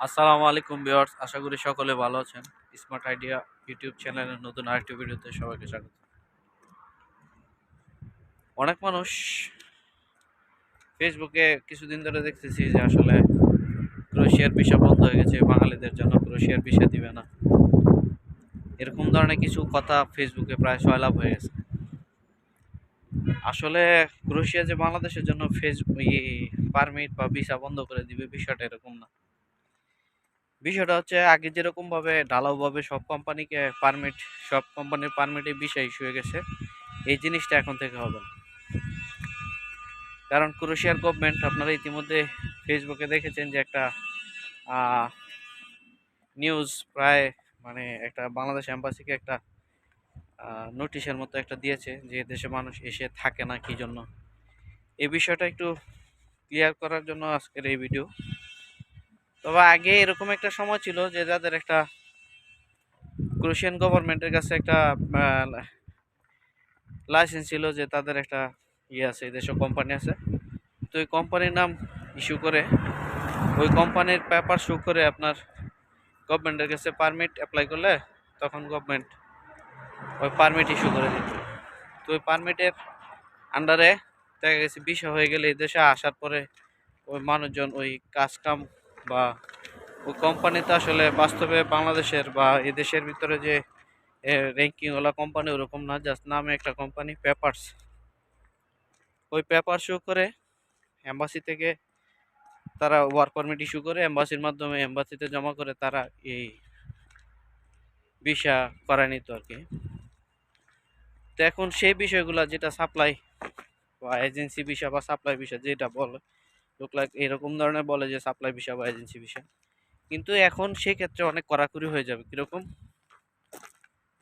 আসসালামু আলাইকুম ভিউয়ার্স, আশা করি সকলে ভালো আছেন। স্মার্ট আইডিয়া ইউটিউব চ্যানেলের নতুন আরেকটি ভিডিওতে সবাইকে স্বাগত। অনেক মানুষ ফেসবুকে কিছুদিন ধরে দেখতেছি যে আসলে ক্রোয়েশিয়ার ভিসা বন্ধ হয়ে গেছে, বাঙালিদের জন্য ক্রোয়েশিয়ার ভিসা দিবে না। এরকম ধরনের কিছু কথা ফেসবুকে প্রায় সয়লাভ হয়ে গেছে। আসলে ক্রোয়েশিয়া যে বাংলাদেশের জন্য ফেসবুক পারমিট বা ভিসা বন্ধ করে দিবে, বিষয়টা এরকম না। বিষয়টা হচ্ছে আগে যেরকম ভাবে ঢালাওভাবে সব কোম্পানিকে পারমিট সব কোম্পানির পারমিটে বিষয় ইস্যু হয়ে গেছে, এই জিনিসটা এখন থেকে হবে কারণ ক্রোয়েশিয়ার গভর্নমেন্ট আপনারা ইতিমধ্যে ফেসবুকে দেখেছেন যে একটা নিউজ প্রায় মানে একটা বাংলাদেশ এম্বাসিকে একটা নোটিশের মতো একটা দিয়েছে যে দেশে মানুষ এসে থাকে না কি জন্য। এই বিষয়টা একটু ক্লিয়ার করার জন্য আজকের এই ভিডিও তবে আগে এরকম একটা সময় ছিল যে যাদের একটা ক্রোশিয়ান গভর্নমেন্টের কাছে একটা লাইসেন্স ছিল যে তাদের একটা ইয়ে আছে দেশে কোম্পানি আছে। তো ওই কোম্পানির নাম ইস্যু করে, ওই কোম্পানির পেপার শো করে আপনার গভর্নমেন্টের কাছে পারমিট অ্যাপ্লাই করলে তখন গভর্নমেন্ট ওই পারমিট ইস্যু করে দিত। তো ওই পারমিটের আন্ডারে দেখা গেছে বিষয় হয়ে গেলে এই দেশে আসার পরে ওই মানুষজন ওই কাজ কাম বা ওই কোম্পানিতে আসলে বাস্তবে বাংলাদেশের বা এদেশের ভিতরে যে র্যাঙ্কিংওয়ালা কোম্পানি ওরকম না জাস্ট নামে একটা কোম্পানি পেপারস ওই পেপার শো করে এম্বাসি থেকে তারা ওয়ার্ক পারমিট ইস্যু করে এম্বাসির মাধ্যমে এম্বাসিতে জমা করে তারা এই ভিসা করায় নিত আর কি। তো এখন সেই বিষয়গুলো যেটা সাপ্লাই বা এজেন্সি ভিসা বা সাপ্লাই ভিসা যেটা বলে লোক লাইক এরকম ধরনের বলে যে সাপ্লাই ভিসা বা এজেন্সি ভিসা। কিন্তু এখন সেক্ষেত্রে অনেক কড়াকড়ি হয়ে যাবে। কীরকম?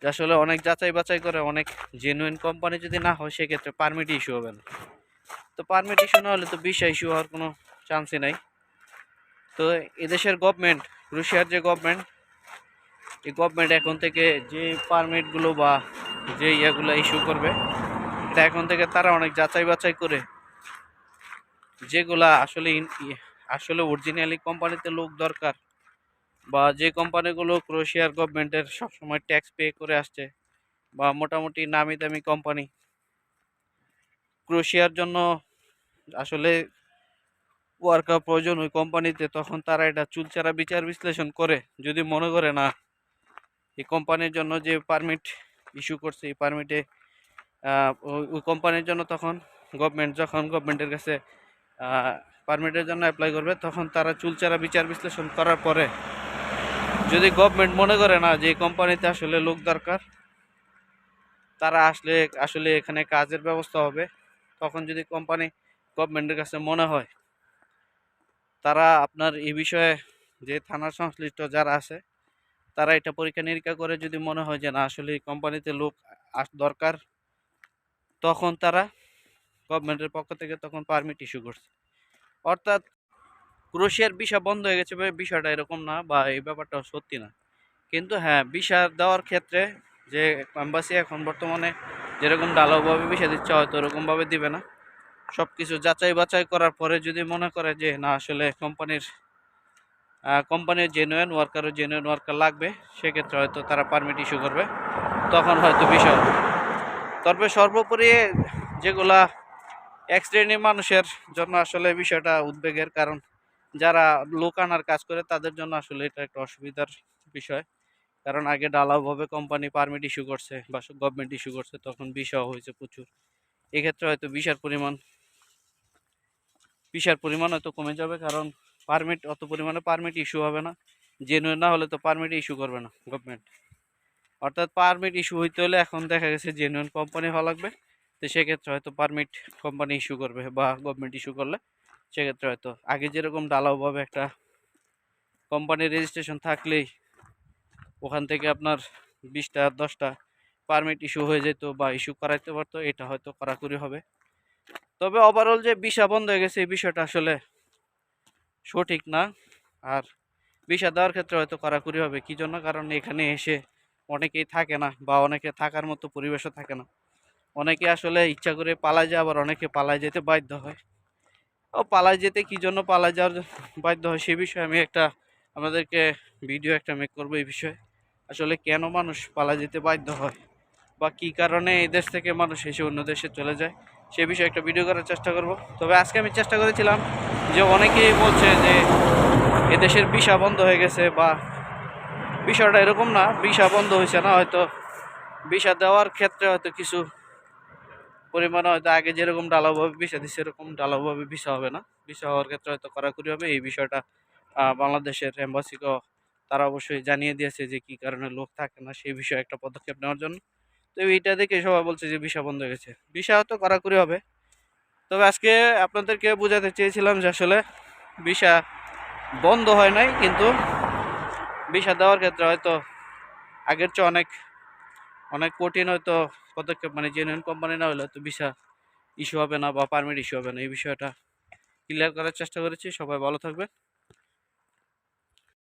আসলে অনেক যাচাই বাছাই করে অনেক জেনুইন কোম্পানি যদি না হয়, সেক্ষেত্রে পারমিট ইস্যু হবে না। তো পারমিট ইস্যু না হলে তো ভিসা ইস্যু হওয়ার কোনো চান্সই নাই। তো এদেশের গভর্নমেন্ট রুশিয়ার যে গভর্নমেন্ট এই গভর্নমেন্ট এখন থেকে যে পারমিটগুলো বা যে ইয়েগুলো ইস্যু করবে, এটা এখন থেকে তারা অনেক যাচাই বাছাই করে যেগুলা আসলে আসলে অরিজিনালি কোম্পানিতে লোক দরকার বা যে কোম্পানিগুলো ক্রোয়েশিয়ার গভর্নমেন্টের সবসময় ট্যাক্স পে করে আসছে বা মোটামুটি নামি দামি কোম্পানি ক্রোয়েশিয়ার জন্য আসলে ওয়ার্কার প্রয়োজন ওই কোম্পানিতে তখন তারা এটা চুলচারা বিচার বিশ্লেষণ করে। যদি মনে করে না, এই কোম্পানির জন্য যে পারমিট ইস্যু করছে, এই পারমিটে ওই কোম্পানির জন্য তখন গভর্নমেন্ট যখন গভর্নমেন্টের কাছে পারমিটের জন্য অ্যাপ্লাই করবে, তখন তারা চুলচারা বিচার বিশ্লেষণ করার পরে যদি গভর্নমেন্ট মনে করে না যে কোম্পানিতে আসলে লোক দরকার, তারা আসলে আসলে এখানে কাজের ব্যবস্থা হবে, তখন যদি কোম্পানি গভর্নমেন্টের কাছে মনে হয়, তারা আপনার এই বিষয়ে যে থানার সংশ্লিষ্ট যারা আছে, তারা এটা পরীক্ষা নিরীক্ষা করে যদি মনে হয় যে না, আসলে কোম্পানিতে লোক দরকার, তখন তারা গভর্নমেন্টের পক্ষ থেকে তখন পারমিট ইস্যু করছে। অর্থাৎ ক্রোশিয়ার ভিসা বন্ধ হয়ে গেছে বিষয়টা এরকম না বা এই ব্যাপারটা সত্যি না। কিন্তু হ্যাঁ ভিসা দেওয়ার ক্ষেত্রে যে এম্বাসি এখন বর্তমানে যেরকম ডালাওভাবে ভিসা দিচ্ছে, হয়তো ওরকমভাবে দিবে না। সব কিছু যাচাই বাছাই করার পরে যদি মনে করে যে না, আসলে কোম্পানির কোম্পানির জেনুয়েন ওয়ার্কারও জেনুয়েন ওয়ার্কার লাগবে, সেক্ষেত্রে হয়তো তারা পারমিট ইস্যু করবে, তখন হয়তো বিষয় তবে সর্বোপরি যেগুলা এক শ্রেণির মানুষের জন্য আসলে বিষয়টা উদ্বেগের কারণ। যারা লোক আনার কাজ করে, তাদের জন্য আসলে এটা একটা অসুবিধার বিষয়। কারণ আগে ডালাওভাবে কোম্পানি পারমিট ইস্যু করছে বা গভর্নমেন্ট ইস্যু করছে, তখন বিষয় হয়েছে প্রচুর। এক্ষেত্রে হয়তো বিষার পরিমাণ বিষার পরিমাণ হয়তো কমে যাবে, কারণ পারমিট অত পরিমাণে পারমিট ইস্যু হবে না। জেনুইন না হলে তো পারমিট ইস্যু করবে না গভর্নমেন্ট অর্থাৎ পারমিট ইস্যু হইতে হলে এখন দেখা গেছে জেনুইন কোম্পানি হওয়া লাগবে। তো সেক্ষেত্রে হয়তো পারমিট কোম্পানি ইস্যু করবে বা গভর্নমেন্ট ইস্যু করলে সেক্ষেত্রে হয়তো আগে যেরকম ডালাওভাবে একটা কোম্পানির রেজিস্ট্রেশন থাকলেই ওখান থেকে আপনার বিশটা, দশটা পারমিট ইস্যু হয়ে যেত বা ইস্যু করাইতে পারতো, এটা হয়তো কড়াকড়ি হবে। তবে ওভারঅল যে বিষা বন্ধ হয়ে গেছে, এই বিষয়টা আসলে সঠিক না। আর ভিসা দেওয়ার ক্ষেত্রে হয়তো কড়াকড়ি হবে, কী জন্য? কারণ এখানে এসে অনেকেই থাকে না বা অনেকে থাকার মতো পরিবেশও থাকে না। অনেকে আসলে ইচ্ছা করে পালায় যায়, আবার অনেকে পালায় যেতে বাধ্য হয়। ও পালায় যেতে কী জন্য পালায় যাওয়ার বাধ্য হয় সে বিষয়ে আমি একটা আমাদেরকে ভিডিও একটা মেক করব এই বিষয়ে। আসলে কেন মানুষ পালা যেতে বাধ্য হয়? বা কী কারণে এই দেশ থেকে মানুষ এসে অন্য দেশে চলে যায়? সে বিষয়ে একটা ভিডিও করার চেষ্টা করব। তবে আজকে আমি চেষ্টা করেছিলাম যে অনেকেই বলছে যে এদেশের ভিসা বন্ধ হয়ে গেছে বা বিষয়টা এরকম না, ভিসা বন্ধ হয়েছে না, হয়তো ভিসা দেওয়ার ক্ষেত্রে হয়তো কিছু পরিমাণে হয়তো আগে যেরকম ঢালাওভাবে ভিসা দিচ্ছে সেরকম ঢালাওভাবে ভিসা হবে না। ভিসা হওয়ার ক্ষেত্রে হয়তো কড়াকড়ি হবে। এই বিষয়টা বাংলাদেশের এম্বাসিকেও তারা অবশ্যই জানিয়ে দিয়েছে যে কী কারণে লোক থাকে না, সেই বিষয়ে একটা পদক্ষেপ নেওয়ার জন্য। তো এইটা দেখে সবাই বলছে যে ভিসা বন্ধ হয়ে গেছে। ভিসা হয়তো কড়াকড়ি হবে। তবে আজকে আপনাদেরকে বোঝাতে চেয়েছিলাম যে আসলে ভিসা বন্ধ হয় নাই, কিন্তু ভিসা দেওয়ার ক্ষেত্রে হয়তো আগের চেয়ে অনেক অনেক কঠিন হয়তো পদক্ষেপ মানে জেনুইন কোম্পানি না হলে তো ভিসা ইস্যু হবে না বা পারমিট ইস্যু হবে না, এই বিষয়টা ক্লিয়ার করার চেষ্টা করেছি। সবাই ভালো থাকবেন।